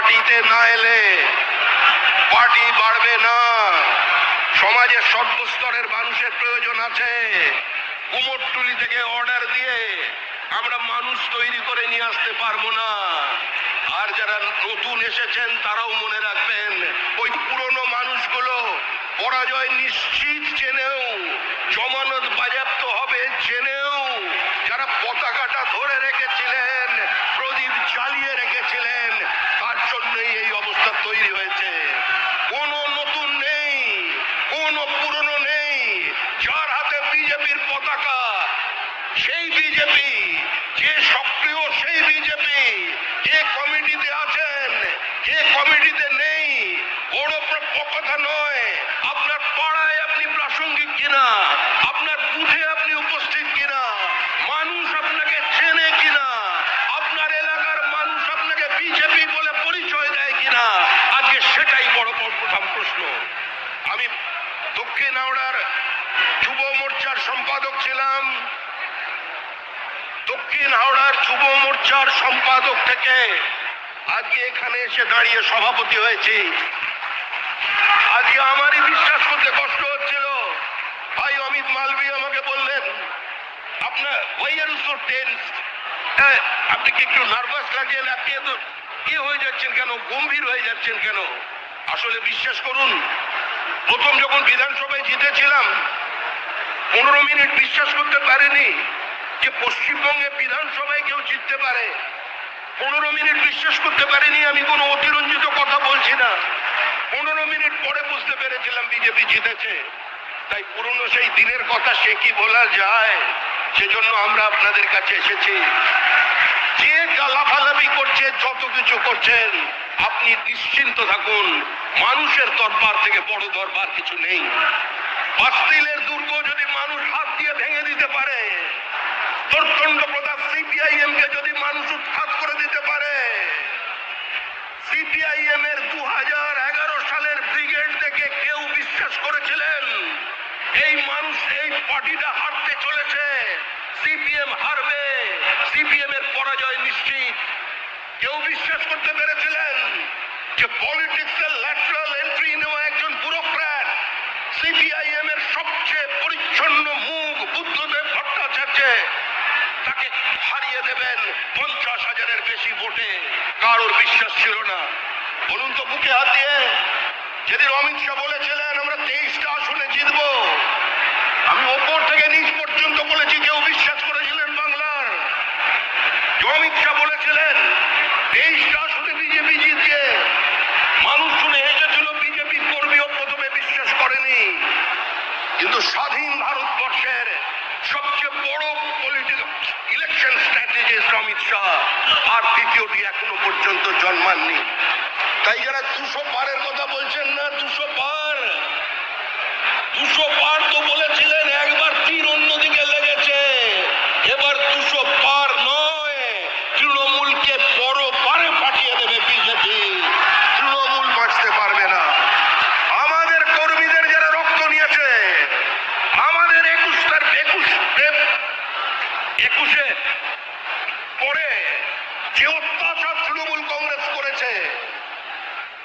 পার্টিতে না এলে পার্টি বাড়বে না। সমাজের সর্বস্তরের মানুষের প্রয়োজন আছে। কুমোরটুলি থেকে অর্ডার দিয়ে আমরা মানুষ তৈরি করে নিয়ে আসতে পারব না। আর যারা নতুন এসেছেন, তারাও মনে রাখবেন, ওই পুরনো মানুষগুলো পরাজয় নিশ্চিত জেনেও জমানত বাজেয়াপ্ত হবে জেনেও যারা পতাকাটা ধরে রেখেছিলেন প্রদীপ জ্বালিয়ে রেখেছিলেন তার জন্যই এই অবস্থা তৈরি হয়েছে কোনো নতুন নেই কোনো পুরনো নেই যার হাতে বিজেপির পতাকা সেই বিজেপি, যে সক্রিয় সেই বিজেপি, যে কমিটিতে আছেন, যে কমিটিতে নেই, বড় কথা নয়, আপনার পাড়ায় আপনি প্রাসঙ্গিক কিনা, আপনার বুথে আপনি উপস্থিত কিনা, মানুষ আপনাকে চেনে কিনা, আপনার এলাকার মানুষ আপনাকে বিজেপি বলে পরিচয় দেয় কিনা, আজকে সেটাই বড় বড় প্রথম প্রশ্ন। আমি দক্ষিণ হাওড়ার যুব মোর্চার সম্পাদক ছিলাম দক্ষিণ হাওড়ার যুব মোর্চার সম্পাদক থেকে আজকে এখানে এসে দাঁড়িয়ে সভাপতি হয়েছি। আজকে আমারই বিশ্বাস করতে কষ্ট হচ্ছিল। ভাই অমিত মালভি আমাকে বললেন, আপনার ওই আর সো টেন্স আপনি কি একটু নার্ভাস লাগছেন? আপনি এত কি হয়ে যাচ্ছেন কেন? গম্ভীর হয়ে যাচ্ছেন কেন? আসলে বিশ্বাস করুন, প্রথম যখন বিধানসভায় জিতেছিলাম, পনেরো মিনিট বিশ্বাস করতে পারেনি। যে পশ্চিমবঙ্গে বিধানসভায় কেউ জিততে পারে, পনেরো মিনিট বিশ্বাস করতে পারিনি আমি, কোনো অতিরঞ্জিত কথা বলছি না। পনেরো মিনিট পরে বুঝতে পেরেছিলাম বিজেপি জিতেছে। তাই পুরনো সেই দিনের কথা সে কি বলা যায়, সেজন্য আমরা আপনাদের কাছে এসেছি। যে গালাফালাপি করছে, যত কিছু করছেন, আপনি নিশ্চিন্ত থাকুন, মানুষের দরবার থেকে বড় দরবার কিছু নেই। বাস্তিলের দুর্গ যদি মানুষ হাত দিয়ে ভেঙে দিতে পারে প্রচণ্ড প্রধান সিপিআইএম কে যদি মানুষ উৎখাত করে দিতে পারে সিপিআইএম এর দু হাজার এগারো সালের ব্রিগেড থেকে কেউ বিশ্বাস করেছিলেন? এই মানুষ এই পার্টিটা হারতে চলেছে। সিপিএম হারবে সিপিএম এর পরাজয় নিশ্চিত। কেউ বিশ্বাস করতে পেরেছিলেন যে পলিটিক্সের ল্যাটারাল এন্ট্রি নেওয়া একজন ব্যুরোক্র্যাট সিপিআইএম এর সবচেয়ে পরিচ্ছন্ন মুখ বুদ্ধদেব ভট্টাচার্য তাকে হারিয়ে দেবেন পঞ্চাশ হাজারের বেশি ভোটে কারোর বিশ্বাস ছিল না। বলুন তো বুকে হাত দিয়ে, যেদিন অমিত শাহ বলেছিলেন, আমরা তেইশটা আসনে জিতবো। আমি ওপর থেকে নিচ পর্যন্ত বলেছি, কেউ বিশ্বাস করেছিলেন বাংলার? অমিত শাহ বলেছিলেন, তেইশটা আসনে বিজেপি জিতবে। মানুষ শুনে হেসেছিল বিজেপি কর্মীও প্রথমে বিশ্বাস করেনি। কিন্তু স্বাধীন ভারতবর্ষের সবচেয়ে বড় পলিটিক্যাল ইলেকশন শাহ আর দ্বিতীয়টি এখনও পর্যন্ত জন্মাননি। তাই যারা দুশো পারের কথা বলছেন না, দুশো পার। দুশো পার তো বলেছিলেন, একবার তীর অন্যদিকে লেগেছে এবার দুশো পার নয় তৃণমূলকে বড় পারে পাঠিয়ে দেবে বিজেপি তৃণমূল বাঁচতে পারবে না আমাদের কর্মীদের যারা রক্ত নিয়েছে আমাদের একুশ তার একুশ একুশে পরে যে অত্যাচার তৃণমূল কংগ্রেস করেছে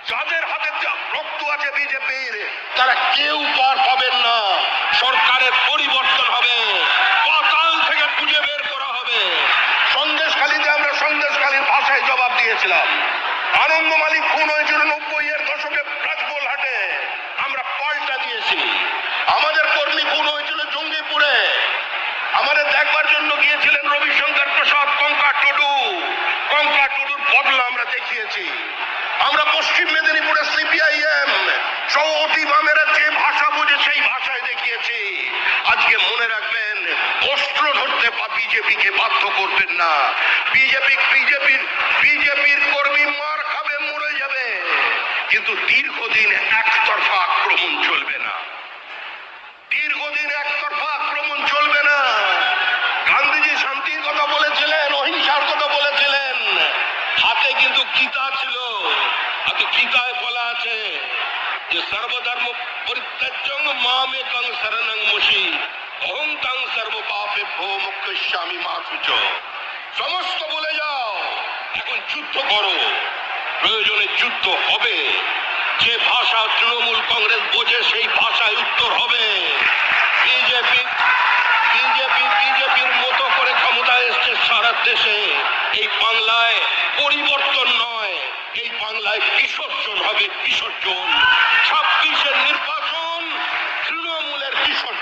যাদের হাতে যা- রক্ত আছে বিজেপির তারা কেউ পার পাবেন না। সরকারের পরিবর্তন হবে। পাতাল থেকে খুঁজে বের করা হবে। সন্দেশখালীতে আমরা সন্দেশখালীর ভাষায় জবাব দিয়েছিলাম আনন্দ মালিক খুন হয়েছিল নব্বই এর দশকে রাজবোলহাটে আমরা পাল্টা দিয়েছি। আমাদের কর্মী খুন হয়েছিল জঙ্গিপুরে। আমাদের দেখবার জন্য গিয়েছিলেন রবিশঙ্কর প্রসাদ কঙ্কা টুডু। কঙ্কা টুডুর বদলা আমরা দেখিয়েছি। আমরা পশ্চিম মেদিনীপুরে সিপিআইএম সহ অতি যে ভাষা বুঝে সেই ভাষায় দেখিয়েছি। আজকে মনে রাখবেন, অস্ত্র ধরতে বা বিজেপিকে বাধ্য করবেন না। বিজেপি বিজেপির বিজেপির কর্মী মার খাবে, মরে যাবে। কিন্তু দীর্ঘদিন একতরফা আক্রমণ চলবে না দীর্ঘদিন একতরফা আক্রমণ চলবে না গান্ধীজি শান্তির কথা বলেছিলেন অহিংসার কথা বলেছিলেন হাতে কিন্তু গীতা ছিল আর তো গীতায় বলা আছে যে সর্বধর্ম পরিত্যাজ্যং মামেকং শরণং মুষি অহং তাং সর্ব পাপে ভো মুখ্যস্বামী মা সুচ সমস্ত বলে যাও, এখন যুদ্ধ করো। প্রয়োজনে যুদ্ধ হবে। যে ভাষা তৃণমূল কংগ্রেস বোঝে, সেই ভাষায় উত্তর হবে। বিজেপি বিজেপি, বিজেপির মতো করে ক্ষমতায় এসছে সারা দেশে। এই বাংলায় পরিবর্তন নয়। এই বাংলায় বিসর্জন হবে বিসর্জন। ছাব্বিশের নির্বাচন তৃণমূলের বিসর্জন।